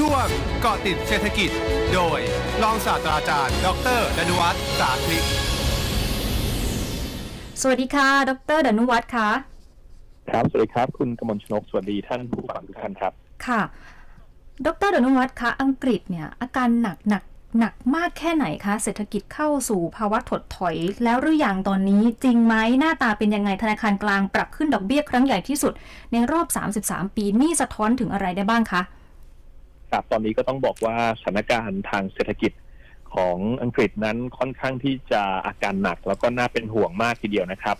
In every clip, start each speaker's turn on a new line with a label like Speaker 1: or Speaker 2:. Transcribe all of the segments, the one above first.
Speaker 1: ช่วงเกาะติดเศรษฐกิจ โดยรองศาสตราจารย์ ดรดนุวัฒน์สาคลิก
Speaker 2: สวัสดีค่ะ ดรดนุวัฒน์ค่ะ
Speaker 3: ครับ สวัสดีครับ คุณกมลชนก สวัสดีท่านผู้ฟังทุกท่านครับ
Speaker 2: ค่ะ ดรดนุวัฒน์คะ อังกฤษเนี่ย อาการหนักหนักหนักมากแค่ไหนคะ เศรษฐกิจเข้าสู่ภาวะถดถอย แล้วหรือยังตอนนี้จริงไหมหน้าตาเป็นยังไงธนาคารกลางปรับขึ้นดอกเบี้ยครั้งใหญ่ที่สุด ในรอบ 33 ปีนี่สะท้อนถึงอะไรได้บ้างคะ
Speaker 3: ครับตอนนี้ก็ต้องบอกว่าสถานการณ์ทางเศรษฐกิจของอังกฤษนั้นค่อนข้างที่จะอาการหนัก แล้วก็น่าเป็นห่วงมากทีเดียวนะครับ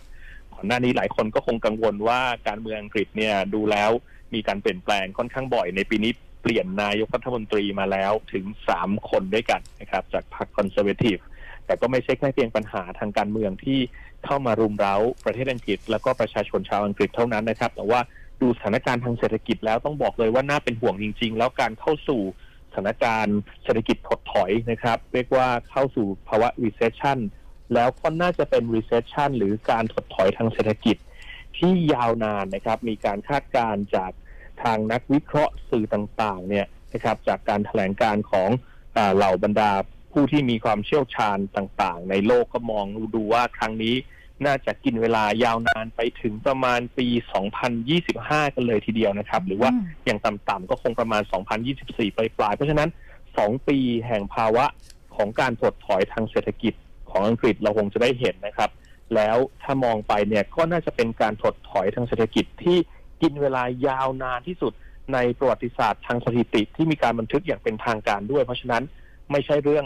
Speaker 3: ก่อนหน้านี้หลายคนก็คงกังวลว่าการเมืองอังกฤษเนี่ยดูแล้วมีการเปลี่ยนแปลงค่อนข้างบ่อยในปีนี้เปลี่ยนนายกรัฐมนตรีมาแล้วถึง3คนด้วยกันนะครับ จากพรรคคอนเซอร์เวทีฟแต่ก็ไม่ใช่แค่เพียงปัญหาทางการเมืองที่เข้ามารุมเร้าประเทศอังกฤษ แล้วก็ประชาชนชาวอังกฤษเท่านั้นนะครับ แต่ว่า ดูสถานการณ์ทางเศรษฐกิจแล้วต้องบอกเลยว่าน่าเป็นห่วงจริง ๆ แล้วการเข้าสู่สถานการณ์เศรษฐกิจถดถอยนะครับ เรียกว่าเข้าสู่ภาวะ recession แล้วก็น่าจะเป็น recession หรือการถดถอยทางเศรษฐกิจที่ยาวนานนะครับ มีการคาดการณ์จากทางนักวิเคราะห์สื่อต่างๆ เนี่ยนะครับ จากการแถลงการของอเหล่าบรรดาผู้ที่มีความเชี่ยวชาญต่างๆ ในโลกก็มองดูว่าครั้งนี้ น่าจะกินเวลายาวนานไปถึงประมาณปี 2025 กันเลยทีเดียวนะครับ หรือว่า
Speaker 2: อืม
Speaker 3: อย่างต่ำๆก็คงประมาณ 2024 ปลายๆ เพราะฉะนั้น 2 ปีแห่งภาวะของการถดถอยทางเศรษฐกิจของอังกฤษเราคงจะได้เห็นนะครับ แล้วถ้ามองไปเนี่ยก็น่าจะเป็นการถดถอยทางเศรษฐกิจที่กินเวลายาวนานที่สุดในประวัติศาสตร์ทางสถิติที่มีการบันทึกอย่างเป็นทางการด้วย เพราะฉะนั้น ไม่ใช่เรื่อง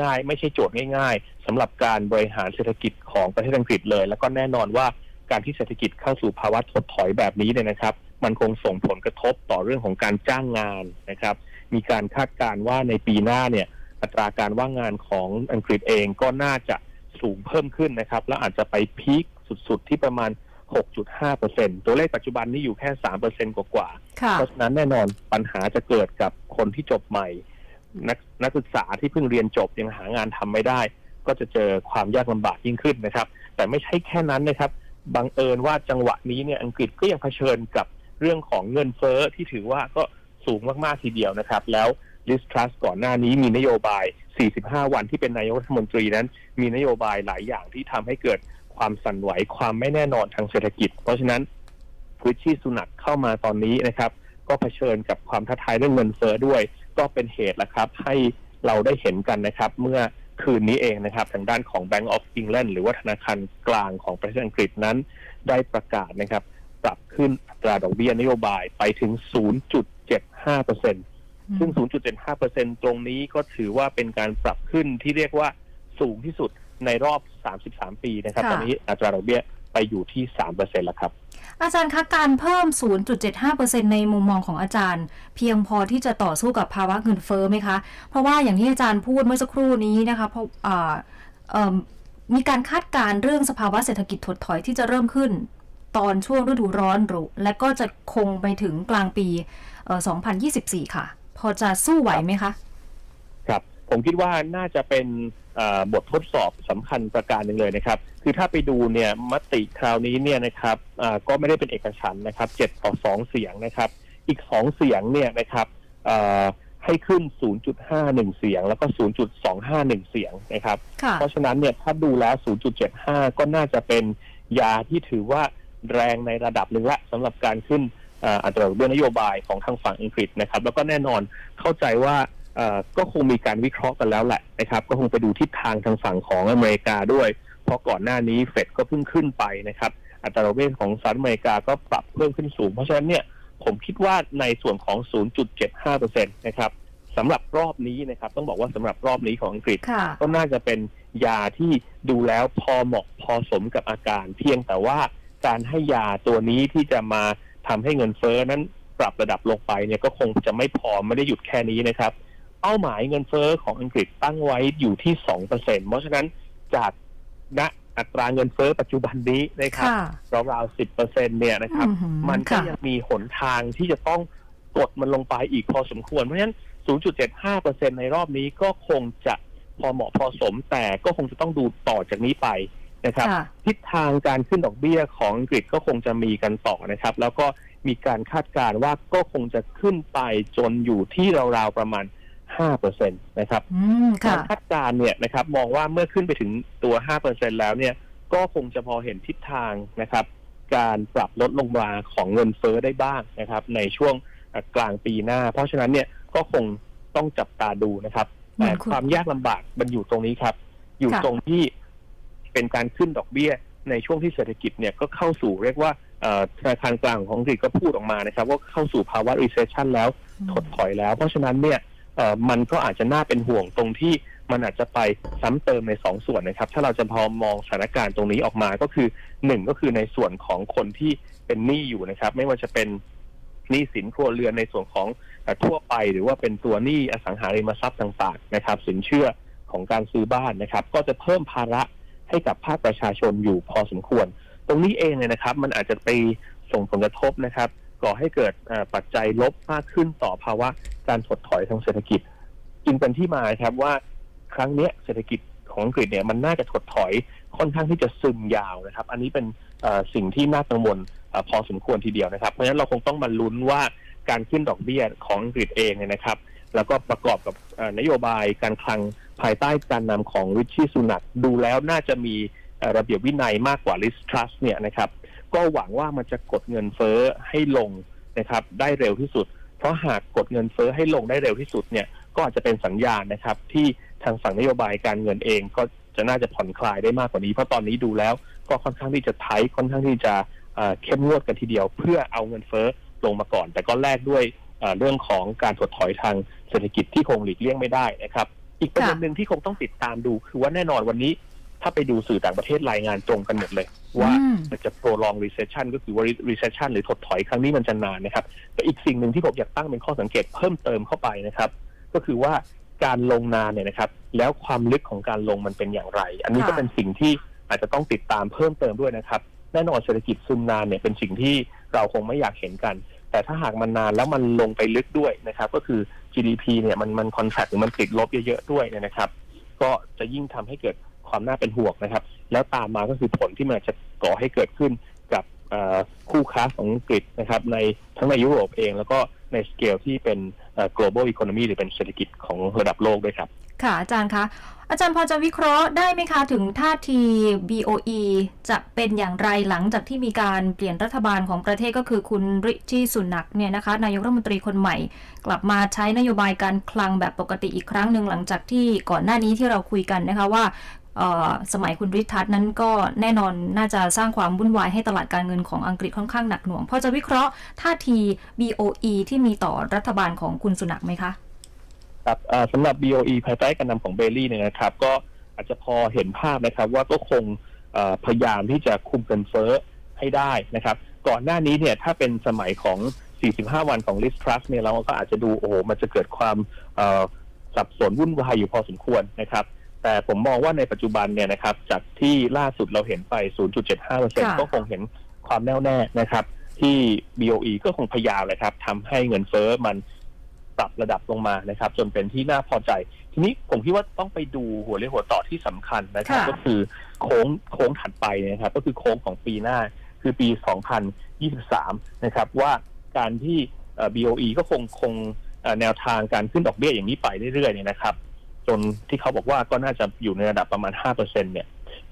Speaker 3: ง่าย ๆ ไม่ใช่โจทย์ง่าย ๆสำหรับการบริหารเศรษฐกิจของประเทศอังกฤษเลย แล้วก็แน่นอนว่าการที่เศรษฐกิจเข้าสู่ภาวะถดถอยแบบนี้เนี่ยนะครับ มันคงส่งผลกระทบต่อเรื่องของการจ้างงานนะครับ มีการคาดการณ์ว่าในปีหน้าเนี่ยอัตราการว่างงานของอังกฤษเองก็น่าจะสูงเพิ่มขึ้นนะครับ แล้วอาจจะไปพีคสุดๆที่ประมาณ 6.5%ตัวเลขปัจจุบันนี่อยู่แค่ 3%กว่าๆ
Speaker 2: ค่ะ
Speaker 3: เพราะฉะนั้นแน่นอนปัญหาจะเกิดกับคนที่จบใหม่ นักนักศึกษาที่เพิ่งเรียนจบยังหางานทำไม่ได้ ก็จะเจอความยากลำบากยิ่งขึ้นนะครับ แต่ไม่ใช่แค่นั้นนะครับบังเอิญว่าจังหวะนี้เนี่ยอังกฤษก็ยังเผชิญกับเรื่องของเงินเฟ้อที่ถือว่าก็สูงมาก ๆ ทีเดียวนะครับ แล้วลิสทรัสก่อนหน้านี้มีนโยบาย 45 วันที่เป็นนายกรัฐมนตรีนั้น มีนโยบายหลายอย่างที่ทำให้เกิดความสั่นไหวความไม่แน่นอนทางเศรษฐกิจ เพราะฉะนั้นริชชี่สุนักเข้ามาตอนนี้นะครับ ก็เผชิญกับความท้าทายเรื่องเงินเฟ้อด้วย ก็เป็นเหตุละครับ ให้เราได้เห็นกันนะครับ เมื่อคืนนี้เองนะครับ ทางด้านของ Bank of England หรือว่าธนาคารกลางของประเทศอังกฤษนั้น ได้ประกาศนะครับ ปรับขึ้นอัตราดอกเบี้ยนโยบายไปถึง 0.75%ซึ่ง 0.75%ตรงนี้ก็ถือว่าเป็นการปรับขึ้นที่เรียกว่าสูงที่สุดในรอบ 33 ปีนะครับ
Speaker 2: ค่ะ
Speaker 3: ตอนนี้อัตราดอกเบี้ยไปอยู่ที่ 3%แล้วครับ
Speaker 2: อาจารย์คะการเพิ่ม 0.75%ในมุมมองของอาจารย์ เพียงพอที่จะต่อสู้กับภาวะเงินเฟ้อไหมคะ เพราะว่าอย่างที่อาจารย์พูดเมื่อสักครู่นี้นะคะเพราะมีการคาดการ์เรื่องสภาวะเศรษฐกิจถดถอยที่จะเริ่มขึ้น ตอนช่วงฤดูร้อนหรือและก็จะคงไปถึงกลางปี 2024 ค่ะ พอจะสู้ไหวไหมคะ
Speaker 3: ผมคิดว่าน่าจะเป็นเอ่อบททดสอบสำคัญประการหนึ่งเลยนะครับ คือถ้าไปดูเนี่ยมติคราวนี้เนี่ยนะครับอ่าก็ไม่ได้เป็นเอกฉันท์นะครับเจ็ดต่อสองเสียงนะครับ อีกสองเสียงเนี่ยนะครับเอ่อให้ขึ้น 0.51 เสียง แล้วก็ 0.251 เสียงนะครับ
Speaker 2: ค่ะ
Speaker 3: เพราะฉะนั้นเนี่ยถ้าดูแล้ว 0.75 ก็น่าจะเป็นยาที่ถือว่าแรงในระดับหนึ่งละสำหรับการขึ้นเอ่ออัตราดอกเบี้ยนโยบายของทางฝั่งอังกฤษนะครับ แล้วก็แน่นอนเข้าใจว่าเอ่อ ก็คงมีการวิเคราะห์กันแล้วแหละนะครับก็คงไปดูทิศทางทางฝั่งของอเมริกาด้วย เพราะก่อนหน้านี้เฟดก็เพิ่งขึ้นไปนะครับอัตราดอกเบี้ยของสหรัฐอเมริกาก็ปรับเพิ่มขึ้นสูง เพราะฉะนั้นเนี่ยผมคิดว่าในส่วนของ 0.75%นะครับสำหรับรอบนี้นะครับ ต้องบอกว่าสำหรับรอบนี้ของอังกฤษ
Speaker 2: ค่ะ
Speaker 3: ก็น่าจะเป็นยาที่ดูแล้วพอเหมาะพอสมกับอาการ เพียงแต่ว่าการให้ยาตัวนี้ที่จะมาทำให้เงินเฟ้อนั้นปรับระดับลงไปเนี่ยก็คงจะไม่พอไม่ได้หยุดแค่นี้นะครับ เป้าหมายเงินเฟ้อของอังกฤษตั้งไว้อยู่ที่สองเปอร์เซ็นเพราะฉะนั้นจากณอัตราเงินเฟ้อปัจจุบันนี้นะครับ
Speaker 2: ค่ะ
Speaker 3: ราวๆสิบเปอร์เซ็นเนี่ยนะครับ
Speaker 2: อื้อหือ
Speaker 3: มันก็
Speaker 2: ค่ะ
Speaker 3: ยังมีหนทางที่จะต้องกดมันลงไปอีกพอสมควร เพราะฉะนั้น 0.75%ในรอบนี้ก็คงจะพอเหมาะพอสม แต่ก็คงจะต้องดูต่อจากนี้ไปนะครับ
Speaker 2: ค่ะ
Speaker 3: ทิศทางการขึ้นดอกเบี้ยของอังกฤษก็คงจะมีกันต่อนะครับ แล้วก็มีการคาดการณ์ว่าก็คงจะขึ้นไปจนอยู่ที่ราวๆประมาณ 5%นะครับ
Speaker 2: อืม
Speaker 3: กา
Speaker 2: ค่ะ
Speaker 3: รคาดการณ์เนี่ยนะครับมองว่าเมื่อขึ้นไปถึงตัว 5%แล้วเนี่ยก็คงจะพอเห็นทิศทางนะครับ การปรับลดลงมาของเงินเฟ้อได้บ้างนะครับ ในช่วงเอ่อกลางปีหน้า เพราะฉะนั้นเนี่ยก็คงต้องจับตาดูนะครับ
Speaker 2: เหมื
Speaker 3: แต่
Speaker 2: อนคุณ
Speaker 3: ความยากลำบากมันอยู่ตรงนี้ครับ อยู่
Speaker 2: ค่ะ
Speaker 3: ตรงที่เป็นการขึ้นดอกเบี้ย ในช่วงที่เศรษฐกิจเนี่ยก็เข้าสู่เรียกว่าเอ่อธนาคารกลางของอังกฤษก็พูดออกมานะครับ ว่าเข้าสู่ภาวะ recession แล้วถดถอยแล้ว เพราะฉะนั้นเนี่ยเอ่อ มันก็อาจจะน่าเป็นห่วงตรงที่มันอาจจะไปซ้ำเติมในสองส่วนนะครับ ถ้าเราจะพอมองสถานการณ์ตรงนี้ออกมาก็คือหนึ่งก็คือในส่วนของคนที่เป็นหนี้อยู่นะครับ ไม่ว่าจะเป็นหนี้สินครัวเรือนในส่วนของทั่วไป หรือว่าเป็นตัวหนี้อสังหาริมทรัพย์ต่างๆนะครับ สินเชื่อของการซื้อบ้านนะครับ ก็จะเพิ่มภาระให้กับภาคประชาชนอยู่พอสมควร ตรงนี้เองเนี่ยนะครับ มันอาจจะไปส่งผลกระทบนะครับ ก่อให้เกิดปัจจัยลบมากขึ้นต่อภาวะการถดถอยทางเศรษฐกิจ จึงเป็นที่มาครับว่าครั้งนี้เศรษฐกิจของอังกฤษเนี่ยมันน่าจะถดถอยค่อนข้างที่จะซึมยาวนะครับ อันนี้เป็นสิ่งที่น่ากังวลพอสมควรทีเดียวนะครับ เพราะฉะนั้นเราคงต้องมาลุ้นว่าการขึ้นดอกเบี้ยของอังกฤษเองเนี่ยนะครับ แล้วก็ประกอบกับนโยบายการคลังภายใต้การนำของริชชี่สุนักดูแล้วน่าจะมีระเบียบวินัยมากกว่าลิสทรัสเนี่ยนะครับ ก็หวังว่ามันจะกดเงินเฟ้อให้ลงนะครับได้เร็วที่สุด เพราะหากกดเงินเฟ้อให้ลงได้เร็วที่สุดเนี่ยก็อาจจะเป็นสัญญาณนะครับ ที่ทางฝั่งนโยบายการเงินเองก็จะน่าจะผ่อนคลายได้มากกว่านี้เพราะตอนนี้ดูแล้วก็ค่อนข้างที่จะไทค่อนข้างที่จะเข้มงวดกันทีเดียว เพื่อเอาเงินเฟ้อลงมาก่อน แต่ก็แลกด้วยเอ่อเรื่องของการถดถอยทางเศรษฐกิจที่คงหลีกเลี่ยงไม่ได้นะครับ อีกประเด็นหนึ่งที่คงต้องติดตามดูคือว่าแน่นอนวันนี้ ถ้าไปดูสื่อต่างประเทศรายงานตรงกันหมดเลย ว่า
Speaker 2: อืม
Speaker 3: มันจะ prolong recession ก็คือว่า recession หรือถดถอยครั้งนี้มันจะนานนะครับแต่อีกสิ่งหนึ่งที่ผมอยากตั้งเป็นข้อสังเกตเพิ่มเติมเข้าไปนะครับ ก็คือว่าการลงนานเนี่ยนะครับ แล้วความลึกของการลงมันเป็นอย่างไร อันนี้
Speaker 2: ค่ะ
Speaker 3: ก็เป็นสิ่งที่อาจจะต้องติดตามเพิ่มเติมด้วยนะครับ แน่นอนเศรษฐกิจซึมนานเนี่ยเป็นสิ่งที่เราคงไม่อยากเห็นกัน แต่ถ้าหากมันนานแล้วมันลงไปลึกด้วยนะครับ ก็คือ GDP เนี่ยมันมันคอนแทคหรือมันติดลบเยอะๆด้วยเนี่ยนะครับ ก็จะยิ่งทำให้เกิด ความน่าเป็นห่วงนะครับ แล้วตามมาก็คือผลที่มันจะก่อให้เกิดขึ้นกับคู่ค้าของอังกฤษนะครับในทั้งในยุโรปเองแล้วก็ในสเกลที่เป็น global economy หรือเป็นเศรษฐกิจของระดับโลกด้วยครับ
Speaker 2: ค่ะอาจารย์คะอาจารย์พอจะวิเคราะห์ได้ไหมคะ ถึงท่าที BOE จะเป็นอย่างไรหลังจากที่มีการเปลี่ยนรัฐบาลของประเทศก็คือคุณริชี่สุนักเนี่ยนะคะ นายกรัฐมนตรีคนใหม่ กลับมาใช้นโยบายการคลังแบบปกติอีกครั้งหนึ่งหลังจากที่ก่อนหน้านี้ที่เราคุยกันนะคะว่า สมัยคุณริทัศน์นั้นก็แน่นอนน่าจะสร้างความวุ่นวายให้ตลาดการเงินของอังกฤษค่อนข้างหนักหน่วง พอจะวิเคราะห์ท่าที BOE ที่มีต่อรัฐบาลของคุณสุนักไหมคะ
Speaker 3: ครับสำหรับ BOE ภายใต้การนำของเบลลี่เนี่ยนะครับ ก็อาจจะพอเห็นภาพนะครับว่าก็คงพยายามที่จะคุมเงินเฟ้อให้ได้นะครับ ก่อนหน้านี้เนี่ยถ้าเป็นสมัยของ 45 วันของ Liz Truss เนี่ยเราก็อาจจะดูโอ้โหมันจะเกิดความสับสนวุ่นวายอยู่พอสมควรนะครับ แต่ผมมองว่าในปัจจุบันเนี่ยนะครับจากที่ล่าสุดเราเห็นไป 0.75%ก็คงเห็นความแน่วแน่นะครับ ที่ BOE ก็คงพยายามเลยครับทำให้เงินเฟ้อมันปรับระดับลงมานะครับ จนเป็นที่น่าพอใจ ทีนี้ผมคิดว่าต้องไปดูหัวเรียวหัวต่อที่สำคัญนะครับ
Speaker 2: ค่ะ
Speaker 3: ก็คือโค้งโค้งถัดไปนะครับ ก็คือโค้งของปีหน้าคือปี 2023 นะครับ ว่าการที่เอ่อ BOE ก็คงคงเอ่อแนวทางการขึ้นดอกเบี้ยอย่างนี้ไปเรื่อยๆเนี่ยนะครับ จนที่เขาบอกว่าก็น่าจะอยู่ในระดับประมาณ 5%เนี่ย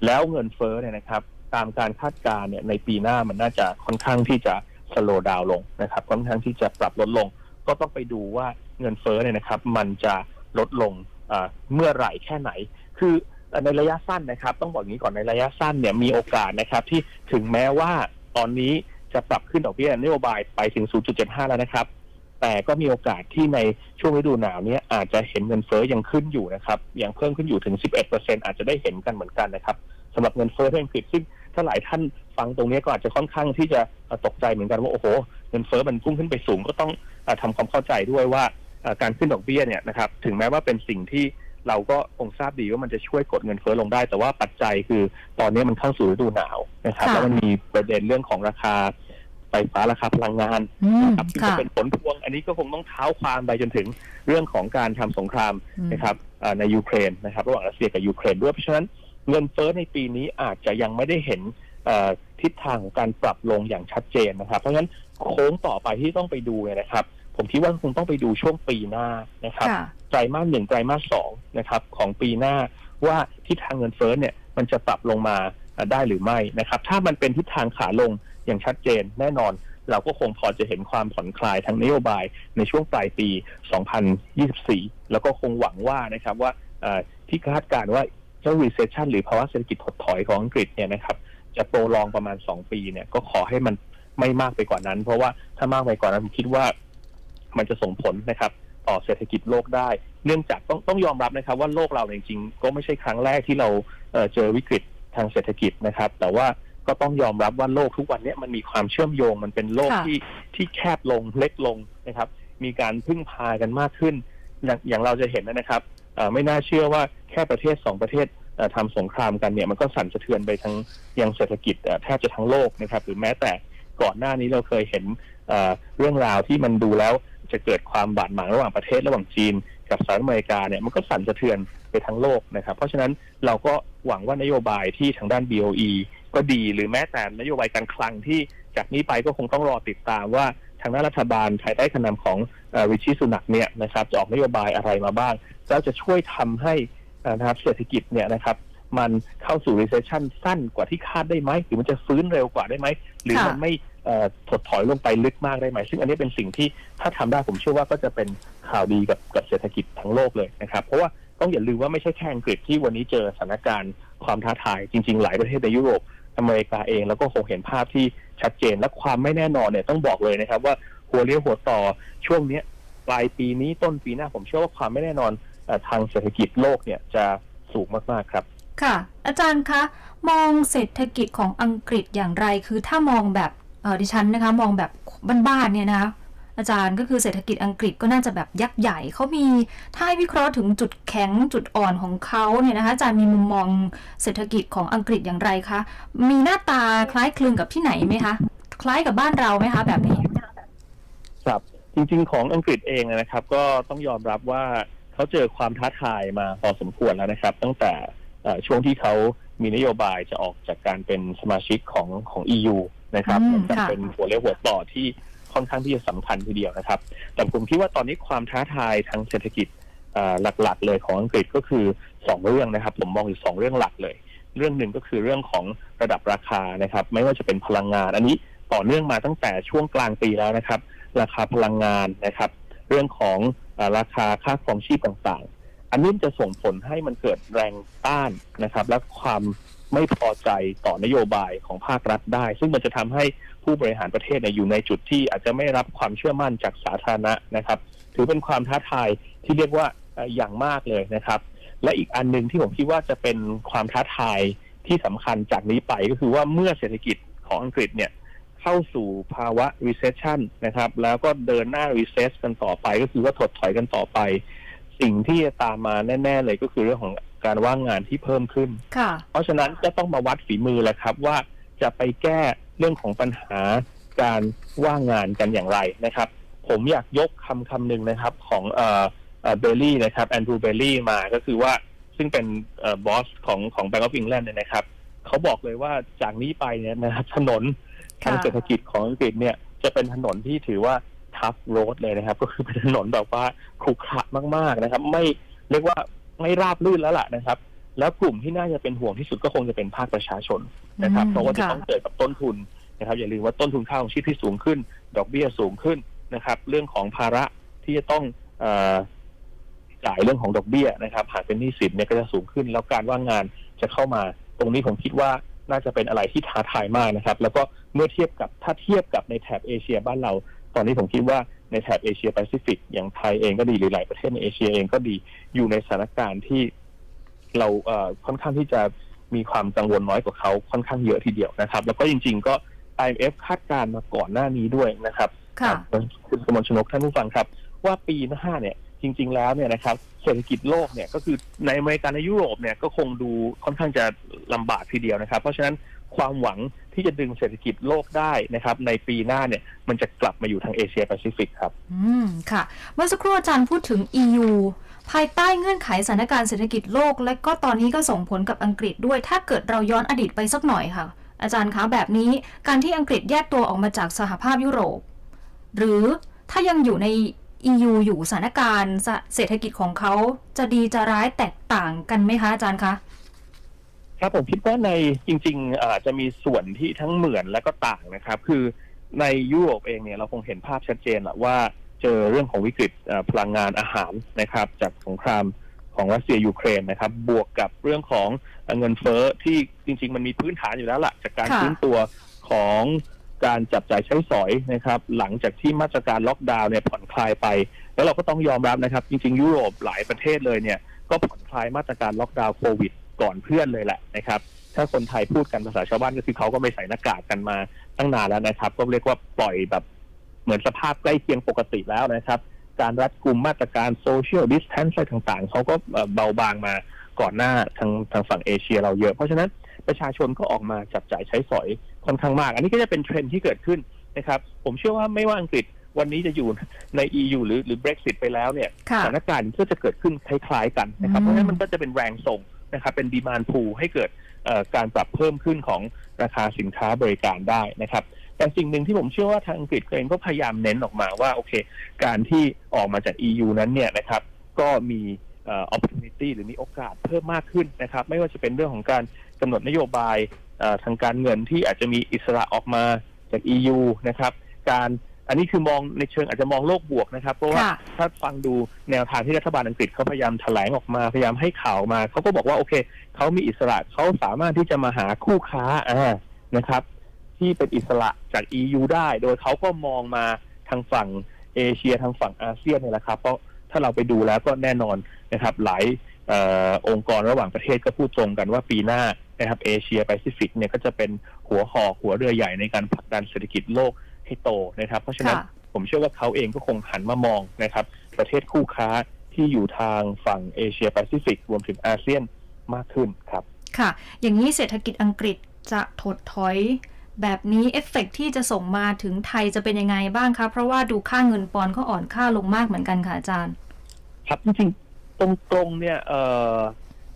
Speaker 3: แล้วเงินเฟ้อเนี่ยนะครับ ตามการคาดการณ์เนี่ยในปีหน้ามันน่าจะค่อนข้างที่จะสโลว์ดาวลงนะครับ ค่อนข้างที่จะปรับลดลง ก็ต้องไปดูว่าเงินเฟ้อเนี่ยนะครับ มันจะลดลงเมื่อไหร่แค่ไหน คือในระยะสั้นนะครับ ต้องบอกอย่างนี้ก่อนในระยะสั้นเนี่ยมีโอกาสนะครับที่ถึงแม้ว่าตอนนี้จะปรับขึ้นดอกเบี้ยนโยบายไปถึง 0.75 แล้วนะครับ แต่ก็มีโอกาสที่ในช่วงฤดูหนาวเนี้อาจจะเห็นเงินเฟ้อยังขึ้นอยู่นะครับยังเพิ่มขึ้นอยู่ถึง 11%อาจจะได้เห็นกันเหมือนกันนะครับสำหรับเงินเฟ้อที่อังกฤษซึ่งถ้าหลายท่านฟังตรงนี้ก็อาจจะค่อนข้างที่จะเอ่อตกใจเหมือนกันว่าโอ้โหเงินเฟ้อมันพุ่งขึ้นไปสูงก็ต้องเออทำความเข้าใจด้วยว่าเอ่อการขึ้นดอกเบี้ยเนี่ยนะครับถึงแม้ว่าเป็นสิ่งที่เราก็คงทราบดีว่ามันจะช่วยกดเงินเฟ้อลงได้ แต่ว่าปัจจัยคือตอนนี้มันเข้าสู่ฤดูหนาวนะครับ
Speaker 2: ค่ะ
Speaker 3: แล้วมันมีประเด็นเรื่องของราคา ไฟฟ้าราคาพลังงาน
Speaker 2: อืม
Speaker 3: นะครับซึ่งจะ
Speaker 2: ค่ะ
Speaker 3: เป็นผลพวง อันนี้ก็คงต้องเท้าความไปจนถึงเรื่องของการทำสงคราม
Speaker 2: อืม
Speaker 3: นะครับเอ่อในยูเครนนะครับ ระหว่างรัสเซียกับยูเครนด้วยเพราะฉะนั้นเงินเฟ้อในปีนี้อาจจะยังไม่ได้เห็นเอ่อทิศทางของการปรับลงอย่างชัดเจนนะครับ เพราะฉะนั้นโค้งต่อไปที่ต้องไปดูเนี่ยนะครับ ผมคิดว่าคงต้องไปดูช่วงปีหน้านะครับ
Speaker 2: ค่ะ
Speaker 3: ไตรมาสหนึ่งไตรมาสสองนะครับของปีหน้าว่าทิศทางเงินเฟ้อเนี่ยมันจะปรับลงมาอะได้หรือไม่นะครับ ถ้ามันเป็นทิศทางขาลง อย่างชัดเจนแน่นอน เราก็คงพอจะเห็นความผ่อนคลายทางนโยบายในช่วงปลายปี 2024 แล้วก็คงหวังว่านะครับว่าที่คาดการณ์ว่าเจ้า recession หรือภาวะเศรษฐกิจถดถอยของอังกฤษเนี่ยนะครับจะโปรลองประมาณ 2 ปีเนี่ยก็ขอให้มันไม่มากไปกว่านั้น เพราะว่าถ้ามากไปกว่านั้นผมคิดว่ามันจะส่งผลนะครับต่อเศรษฐกิจโลกได้ เนื่องจากต้องต้องยอมรับนะครับ ว่าโลกเราเนี่ยจริงๆ ก็ไม่ใช่ครั้งแรกที่เราเเจอวิกฤตทางเศรษฐกิจนะครับ แต่ว่า ก็ต้องยอมรับว่าโลกทุกวันเนี้มันมีความเชื่อมโยงมันเป็นโลก
Speaker 2: ค่ะ
Speaker 3: ที่ที่แคบลงเล็กลงนะครับ มีการพึ่งพากันมากขึ้น อย่างอย่างเราจะเห็นนะครับเอ่อไม่น่าเชื่อว่าแค่ประเทศสองประเทศเอ่อทำสงครามกันเนี่ยมันก็สั่นสะเทือนไปทั้งยังเศรษฐกิจเอ่อแทบจะทั้งโลกนะครับ หรือแม้แต่ก่อนหน้านี้เราเคยเห็นเอ่อเรื่องราวที่มันดูแล้วจะเกิดความบาดหมางระหว่างประเทศระหว่างจีน กับสหรัฐอเมริกาเนี่ยมันก็สั่นสะเทือนไปทั้งโลกนะครับ เพราะฉะนั้นเราก็หวังว่านโยบายที่ทางด้าน BOE ก็ดีหรือแม้แต่นโยบายการคลังที่จากนี้ไปก็คงต้องรอติดตามว่าทางด้านรัฐบาลภายใต้คะนนของริชิสุนักเนี่ยนะครับจะออกนโยบายอะไรมาบ้างแล้วจะช่วยทำให้นะครับเศรษฐกิจเนี่ยนะครับมันเข้าสู่ recession สั้นกว่าที่คาดได้ไหมหรือมันจะฟื้นเร็วกว่าได้ไหม หรือมันไม่ถดถอยลงไปลึกมากได้ไหม ซึ่งอันนี้เป็นสิ่งที่ถ้าทำได้ผมเชื่อว่าก็จะเป็นข่าวดีกับกับเศรษฐกิจทั้งโลกเลยนะครับ เพราะว่าต้องอย่าลืมว่าไม่ใช่แค่อังกฤษที่วันนี้เจอสถานการณ์ความท้าทายจริง ๆ หลายประเทศในยุโรป อเมริกาเอง แล้วก็คงเห็นภาพที่ชัดเจนและความไม่แน่นอนเนี่ยต้องบอกเลยนะครับ ว่าหัวเรียวหัวต่อช่วงเนี้ยปลายปีนี้ต้นปีหน้าผมเชื่อว่าความไม่แน่นอนทางเศรษฐกิจโลกเนี่ยจะสูงมากๆครับ
Speaker 2: ค่ะ อาจารย์คะมองเศรษฐกิจของอังกฤษอย่างไร คือถ้ามองแบบดิฉันนะคะ มองแบบบ้านๆเนี่ยนะคะ อาจารย์ก็คือเศรษฐกิจอังกฤษก็น่าจะแบบยักษ์ใหญ่เขามีถ้าให้วิเคราะห์ถึงจุดแข็งจุดอ่อนของเขาเนี่ยนะคะอาจารย์มีมุมมองเศรษฐกิจของอังกฤษอย่างไรคะ มีหน้าตาคล้ายคลึงกับที่ไหนไหมคะ คล้ายกับบ้านเราไหมคะ แบบนี้
Speaker 3: ครับจริง ๆ ของอังกฤษเองนะครับ ก็ต้องยอมรับว่าเขาเจอความท้าทายมาพอสมควรแล้วนะครับ ตั้งแต่เอ่อช่วงที่เขามีนโยบายจะออกจากการเป็นสมาชิกของของ EU นะครับ
Speaker 2: อืม
Speaker 3: มันจะ
Speaker 2: ค่ะ
Speaker 3: เป็นหัวเรียวหัวต่อที่ ค่อนข้างที่จะสำคัญทีเดียวนะครับ แต่ผมคิดว่าตอนนี้ความท้าทายทางเศรษฐกิจหลักๆ เลยของอังกฤษก็คือสองเรื่องนะครับ ผมมองอยู่สองเรื่องหลักเลย เรื่องหนึ่งก็คือเรื่องของระดับราคานะครับ ไม่ว่าจะเป็นพลังงาน อันนี้ต่อเนื่องมาตั้งแต่ช่วงกลางปีแล้วนะครับ ราคาพลังงานนะครับ เรื่องของอราคาค่าครองชีพต่างๆ อันนี้จะส่งผลให้มันเกิดแรงต้านนะครับ และความไม่พอใจต่อนโยบายของภาครัฐได้ ซึ่งมันจะทำให้ ผู้บริหารประเทศเนี่ยอยู่ในจุดที่อาจจะไม่รับความเชื่อมั่นจากสาธารณะนะครับ ถือเป็นความท้าทายที่เรียกว่าเอ่ออย่างมากเลยนะครับ และอีกอันหนึ่งที่ผมคิดว่าจะเป็นความท้าทายที่สำคัญจากนี้ไปก็คือว่าเมื่อเศรษฐกิจของอังกฤษเนี่ยเข้าสู่ภาวะ recession นะครับ แล้วก็เดินหน้า recess กันต่อไป ก็คือว่าถดถอยกันต่อไป สิ่งที่จะตามมาแน่ ๆ เลยก็คือเรื่องของการว่างงานที่เพิ่มขึ้น
Speaker 2: ค่ะ
Speaker 3: เพราะฉะนั้นก็ต้องมาวัดฝีมือแหละครับว่าจะไปแก้ เรื่องของปัญหาการว่างงานกันอย่างไรนะครับ ผมอยากยกคำคำหนึ่งนะครับของเอ่อเบลลี่นะครับแอนดรูเบลลี่มาก็คือว่าซึ่งเป็นบอสของของ Bank of England เนี่ยนะครับเขาบอกเลยว่าจากนี้ไปเนี่ยนะครับถนนทาง
Speaker 2: ค่ะ
Speaker 3: เศรษฐกิจของอังกฤษเนี่ยจะเป็นถนนที่ถือว่าทัฟโรดเลยนะครับ ก็คือเป็นถนนแบบว่าขรุขระมาก ๆนะครับ ไม่เรียกว่าไม่ราบรื่นแล้วล่ะนะครับ แล้วกลุ่มที่น่าจะเป็นห่วงที่สุดก็คงจะเป็นภาคประชาชนนะครับ
Speaker 2: อืม
Speaker 3: เพราะว่าจะ
Speaker 2: ค่ะ
Speaker 3: ต้องเจอกับต้นทุนนะครับ อย่าลืมว่าต้นทุนค่าของชีพที่สูงขึ้น ดอกเบี้ยสูงขึ้นนะครับ เรื่องของภาระที่จะต้องเออจ่ายเรื่องของดอกเบี้ยนะครับหากเป็นหนี้สินเนี่ยก็จะสูงขึ้น แล้วการว่างงานจะเข้ามา ตรงนี้ผมคิดว่าน่าจะเป็นอะไรที่ท้าทายมากนะครับ แล้วก็เมื่อเทียบกับถ้าเทียบกับในแถบเอเชียบ้านเรา ตอนนี้ผมคิดว่าในแถบเอเชียแปซิฟิกอย่างไทยเองก็ดีหรือหลายประเทศในเอเชียเองก็ดีอยู่ในสถานการณ์ที่ เราเอ่อค่อนข้างที่จะมีความกังวลน้อยกว่าเขาค่อนข้างเยอะทีเดียวนะครับ แล้วก็จริง ๆ ก็ IMF คาดการณ์มาก่อนหน้านี้ด้วยนะครับ
Speaker 2: ค่ะ
Speaker 3: ครับคุณกมลชนกท่านผู้ฟังครับ ว่าปีหน้าเนี่ยจริง ๆ แล้วเนี่ยนะครับเศรษฐกิจโลกเนี่ยก็คือในอเมริกาในยุโรปเนี่ยก็คงดูค่อนข้างจะลำบากทีเดียวนะครับ เพราะฉะนั้นความหวังที่จะดึงเศรษฐกิจโลกได้นะครับ ในปีหน้าเนี่ยมันจะกลับมาอยู่ทางเอเชียแปซิฟิกครับ
Speaker 2: อืมค่ะ เมื่อสักครู่อาจารย์พูดถึง EU ภายใต้เงื่อนไขสถานการณ์เศรษฐกิจโลก และก็ตอนนี้ก็ส่งผลกับอังกฤษด้วย ถ้าเกิดเราย้อนอดีตไปสักหน่อยค่ะ อาจารย์คะแบบนี้การที่อังกฤษแยกตัวออกมาจากสหภาพยุโรป หรือถ้ายังอยู่ใน EU อยู่สถานการณ์เศรษฐกิจของเขาจะดีจะร้ายแตกต่างกันไหมคะอาจารย์คะ
Speaker 3: ครับผมคิดว่าในจริงๆอาจจะมีส่วนที่ทั้งเหมือนและก็ต่างนะครับ คือในยุโรปเองเนี่ยเราคงเห็นภาพชัดเจนแหละว่า เจอเรื่องของวิกฤตเอ่อพลังงานอาหารนะครับ จากสงครามของรัสเซียยูเครนนะครับ บวกกับเรื่องของเงินเฟ้อที่จริง ๆ มันมีพื้นฐานอยู่แล้วล่ะ จากการ
Speaker 2: ค่ะ
Speaker 3: ฟื้นตัวของการจับจ่ายใช้สอยนะครับ หลังจากที่มาตรการล็อกดาวน์เนี่ยผ่อนคลายไป แล้วเราก็ต้องยอมรับนะครับ จริง ๆ ยุโรปหลายประเทศเลยเนี่ย ก็ผ่อนคลายมาตรการล็อกดาวน์โควิด ก่อนเพื่อนเลยแหละนะครับถ้าคนไทยพูดกันภาษาชาวบ้านก็คือเขาก็ไม่ใส่หน้ากากกันมาตั้งนานแล้วนะครับ ก็เรียกว่าปล่อยแบบ เหมือนสภาพใกล้เคียงปกติแล้วนะครับ การรัดกุมมาตรการโซเชียลดิสแทนซ์อะไรต่างๆ เขาก็เอ่อเบาบางมาก่อนหน้าทางทางฝั่งเอเชียเราเยอะ เพราะฉะนั้นประชาชนก็ออกมาจับจ่ายใช้สอยค่อนข้างมาก อันนี้ก็จะเป็นเทรนด์ที่เกิดขึ้นนะครับ ผมเชื่อว่าไม่ว่าอังกฤษวันนี้จะอยู่ใน EU หรือหรือ Brexit ไปแล้วเนี่ย
Speaker 2: ค่ะ
Speaker 3: สถานการณ์ก็จะเกิดขึ้นคล้ายๆกันนะครับ
Speaker 2: อืม
Speaker 3: เพราะฉะนั้นมันก็จะเป็นแรงส่งนะครับเป็นดีมานพูให้เกิดเอ่อการปรับเพิ่มขึ้นของราคาสินค้าบริการได้นะครับ แต่สิ่งหนึ่งที่ผมเชื่อว่าทางอังกฤษเองก็พยายามเน้นออกมาว่าโอเค การที่ออกมาจาก EU นั้นเนี่ยนะครับก็มีเอ่อ opportunity หรือมีโอกาสเพิ่มมากขึ้นนะครับ ไม่ว่าจะเป็นเรื่องของการกำหนดนโยบายเอ่อทางการเงินที่อาจจะมีอิสระออกมาจาก EU นะครับ การอันนี้คือมองในเชิงอาจจะมองโลกบวกนะครับ เพราะว่า
Speaker 2: ค่ะ
Speaker 3: ถ้าฟังดูแนวทางที่รัฐบาลอังกฤษเขาพยายามแถลงออกมาพยายามให้ข่าวมาเขาก็บอกว่าโอเคเขามีอิสระเขาสามารถที่จะมาหาคู่ค้าอ่านะครับ ที่เป็นอิสระจาก EU ได้ โดยเขาก็มองมาทางฝั่งเอเชียทางฝั่งอาเซียนเนี่ยแหละครับ เพราะถ้าเราไปดูแล้วก็แน่นอนนะครับ หลายเออองค์กรระหว่างประเทศก็พูดตรงกันว่าปีหน้านะครับเอเชียแปซิฟิกเนี่ยก็จะเป็นหัวหอกหัวเรือใหญ่ในการผลักดันเศรษฐกิจโลกให้โตนะครับ เพราะฉะนั้น
Speaker 2: ค่ะ
Speaker 3: ผมเชื่อว่าเขาเองก็คงหันมามองนะครับ ประเทศคู่ค้าที่อยู่ทางฝั่งเอเชียแปซิฟิกรวมถึงอาเซียนมากขึ้นครับ
Speaker 2: ค่ะ อย่างนี้เศรษฐกิจอังกฤษจะถดถอย แบบนี้เอฟเฟกต์ที่จะส่งมาถึงไทยจะเป็นยังไงบ้างคะ เพราะว่าดูค่าเงินปอนด์ก็อ่อนค่าลงมากเหมือนกันค่ะอาจารย์
Speaker 3: ครับจริงๆตรงๆเนี่ยเอ่อ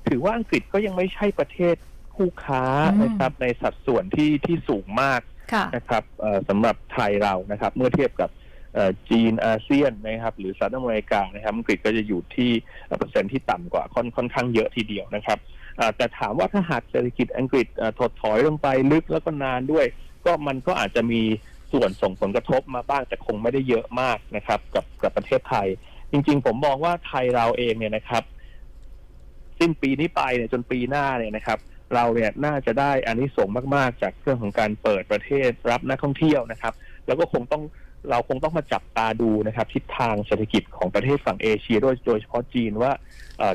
Speaker 3: ถือว่าอังกฤษก็ยังไม่ใช่ประเทศคู่ค้า
Speaker 2: อืม
Speaker 3: นะครับในสัดส่วนที่ที่สูงมาก
Speaker 2: ค่ะ
Speaker 3: นะครับเอ่อสำหรับไทยเรานะครับ เมื่อเทียบกับเอ่อจีนอาเซียนนะครับ หรือสหรัฐอเมริกานะครับอังกฤษก็จะอยู่ที่เอ่อเปอร์เซ็นต์ที่ต่ำกว่าค่อนค่อนข้างเยอะทีเดียวนะครับเอ่อ แต่ถามว่าถ้าหากเศรษฐกิจอังกฤษเอ่อถดถอยลงไปลึกแล้วก็นานด้วย ก็มันก็อาจจะมีส่วนส่งผลกระทบมาบ้างแต่คงไม่ได้เยอะมากนะครับ กับกับประเทศไทย จริง ๆ ผมมองว่าไทยเราเองเนี่ยนะครับ สิ้นปีนี้ไปเนี่ยจนปีหน้าเนี่ยนะครับ เราเนี่ยน่าจะได้อานิสงส์มาก ๆ จากเรื่องของการเปิดประเทศรับนักท่องเที่ยวนะครับ แล้วก็คงต้อง เราคงต้องมาจับตาดูนะครับทิศทางเศรษฐกิจของประเทศฝั่งเอเชียด้วยโดยเฉพาะจีนว่า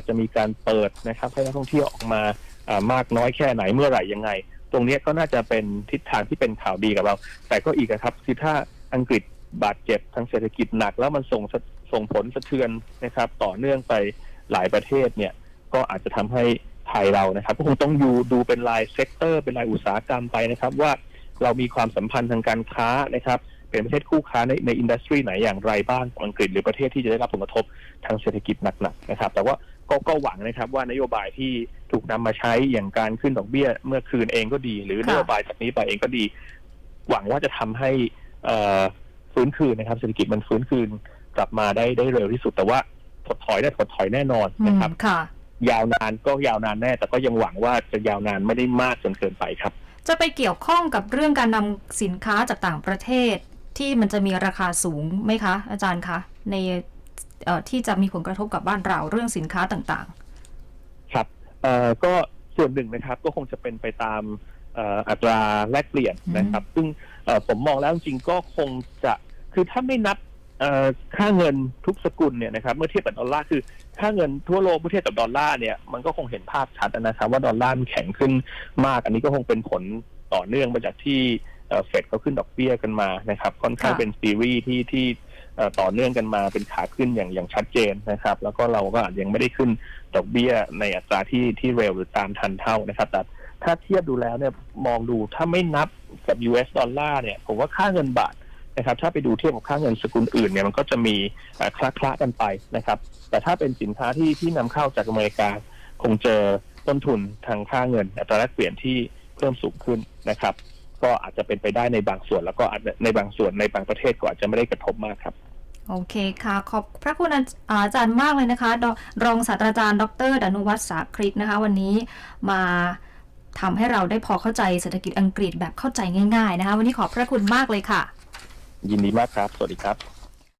Speaker 3: จะมีการเปิดนะครับให้นักท่องเที่ยวออกมามากน้อยแค่ไหนเมื่อไหร่ยังไง ตรงนี้ก็น่าจะเป็นทิศทางที่เป็นข่าวดีกับเรา แต่ก็อีกนะครับคือถ้าอังกฤษบาดเจ็บทางเศรษฐกิจหนัก แล้วมันส่งส่งผลสะเทือนนะครับ ต่อเนื่องไปหลายประเทศเนี่ยก็อาจจะทำให้ไทยเรานะครับก็คงต้องดูดูเป็นรายเซกเตอร์ เป็นรายอุตสาหกรรมไปนะครับ ว่าเรามีความสัมพันธ์ทางการค้านะครับ เป็นประเทศคู่ค้าในในอินดัสทรีไหนอย่างไรบ้างของอังกฤษหรือประเทศที่จะได้รับผลกระทบทางเศรษฐกิจหนักๆนะครับ แต่ว่าก็ก็หวังนะครับว่านโยบายที่ถูกนำมาใช้อย่างการขึ้นดอกเบี้ยเมื่อคืนเองก็ดี หรือ
Speaker 2: ค่ะ
Speaker 3: นโยบายจากนี้ไปเองก็ดี หวังว่าจะทำให้เอ่อฟื้นคืนนะครับ เศรษฐกิจมันฟื้นคืนกลับมาได้ได้เร็วที่สุด แต่ว่าถดถอยได้ถดถอยแน่นอน
Speaker 2: อื
Speaker 3: นะ
Speaker 2: ม
Speaker 3: ครับ
Speaker 2: ค่ะ
Speaker 3: ยาวนานก็ยาวนานแน่ แต่ก็ยังหวังว่าจะยาวนานไม่ได้มากจนเกินไปครับ
Speaker 2: จะไปเกี่ยวข้องกับเรื่องการนำสินค้าจากต่างประเทศ ที่มันจะมีราคาสูงไหมคะ อาจารย์คะ ในเอ่อที่จะมีผลกระทบกับบ้านเราเรื่องสินค้าต่าง
Speaker 3: ครับเอ่อก็ส่วนหนึ่งนะครับก็คงจะเป็นไปตามเอ่ออัตราแลกเปลี่ยนนะครับ ซึ่งเอ่อผมมองแล้วจริงๆก็คงจะคือถ้าไม่นับเอ่อค่าเงินทุกสกุลเนี่ยนะครับเมื่อเทียบกับดอลลาร์คือค่าเงินทั่วโลกเมื่อเทียบกับดอลลาร์เนี่ยมันก็คงเห็นภาพชัดนะครับ ว่าดอลลาร์มันแข็งขึ้นมาก อันนี้ก็คงเป็นผลต่อเนื่องมาจากที่ เอ่อเฟดเขาขึ้นดอกเบี้ยกันมานะครับค่อนข้าง
Speaker 2: ค่ะ
Speaker 3: เป็นซีรีส์ที่ที่เอ่อต่อเนื่องกันมาเป็นขาขึ้นอย่างอย่างชัดเจนนะครับ แล้วก็เราก็อาจยังไม่ได้ขึ้นดอกเบี้ยในอัตราที่ที่เร็วหรือตามทันเท่านะครับแต่ถ้าเทียบดูแล้วเนี่ยมองดูถ้าไม่นับกับ US ดอลลาร์เนี่ยผมว่าค่าเงินบาทนะครับ ถ้าไปดูเทียบกับค่าเงินสกุลอื่นเนี่ยมันก็จะมีเอ่อคละคละกันไปนะครับ แต่ถ้าเป็นสินค้าที่ที่นำเข้าจากอเมริกาคงเจอต้นทุนทางค่าเงินอัตราแลกเปลี่ยนที่เพิ่มสูงขึ้นนะครับ ก็อาจจะเป็นไปได้ในบางส่วน แล้วก็อาจจะในบางส่วนในบางประเทศก็อาจจะไม่ได้กระทบมากครับ
Speaker 2: โอเคค่ะ ขอบพระคุณอาอาจารย์มากเลยนะคะดรองศาสตราจารย์ ดรดานุวัฒน์สาคริตนะคะ วันนี้มาทำให้เราได้พอเข้าใจเศรษฐกิจอังกฤษแบบเข้าใจง่าย ๆ นะคะ วันนี้ขอบพระคุณมากเลยค่ะ
Speaker 3: ยินดีมากครับ สวัสดีครับ